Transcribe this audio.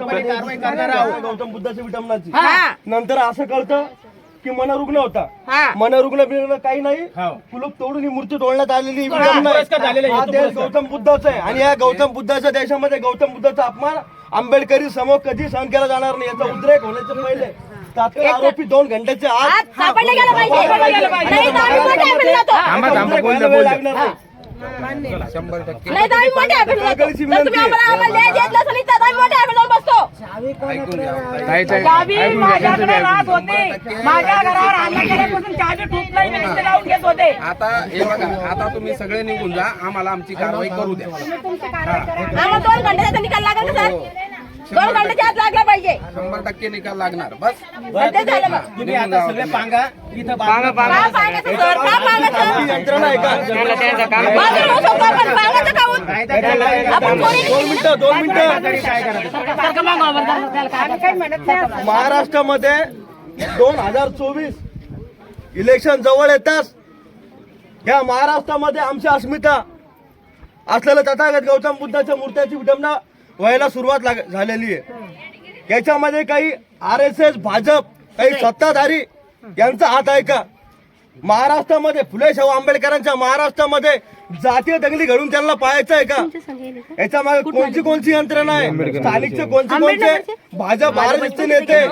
निश्चितपणे कारवाई करणार आहोत. गौतम बुद्धाच्या विटंबनाची हा. नंतर असं कळतं की मनरुग्ण होता. हा. मनरुग्ण बिग्न काही नाही. हो. कुलूप तोडून ही मूर्ती तोडण्यात आलेली ही हा, विटंबना आहे. पुरस्कार झालेला आहे, हा तो देश पुरस्कार. गौतम बुद्धाचा आहे. आणि या गौतम बुद्धाच्या देशामध्ये गौतम बुद्धाचा अपमान आंबेडकरी समोर कधी सहन केला जाणार नाही याचा उद्रेक होण्याचे पहिले. तात्काळ आरोपी दोन घंट्याच्या आज आत सापडले गेलं पाहिजे. नाही तर आम्ही मोठे अपेल जातो थांबा, थांबा, बोल द्या, बोल द्या. नाही. तर आम्ही मोठे अपेल जातो जर तुम्ही आम्हाला आम्हाला न्याय देत नसेल तर आम्ही मोठे अपेल जाऊन बसतो चावी माझ्याकडे राहत होती. माझ्या घरावर हल्ला केल्यापासून चावी नुसते लावून घेत होते. आता हे बघा आता तुम्ही सगळे निघून जा. आम्हाला आमची कारवाई करू द्या. आम्हाला दोन घंट्याचा निकाल लागेल सर? दोन घंट्याच्या आत लागला पाहिजे. शंभर टक्के निकाल लागणार. बस. ते झालं तुम्ही आता सगळे पांगा इथं सर. का यंत्रणा आहे का? महाराष्ट्रामध्ये दोन हजार चोवीस इलेक्शन जवळ येताच या महाराष्ट्रामध्ये आमची अस्मिता असलेलं तथागत गौतम बुद्धाच्या मूर्त्याची विडंबना व्हायला सुरुवात लाग- झालेली आहे याच्यामध्ये काही आर एस एस भाजप काही सत्ताधारी यांचा हात आहे का महाराष्ट्रामध्ये फुले शाहू आंबेडकरांच्या महाराष्ट्रामध्ये जातीय दंगली घडून त्यांना पाहायचं आहे का? याच्या मागे कोणची कोणची यंत्रणा आहे? स्थानिकचे कोणते कोणते भाजप आरएसचे नेते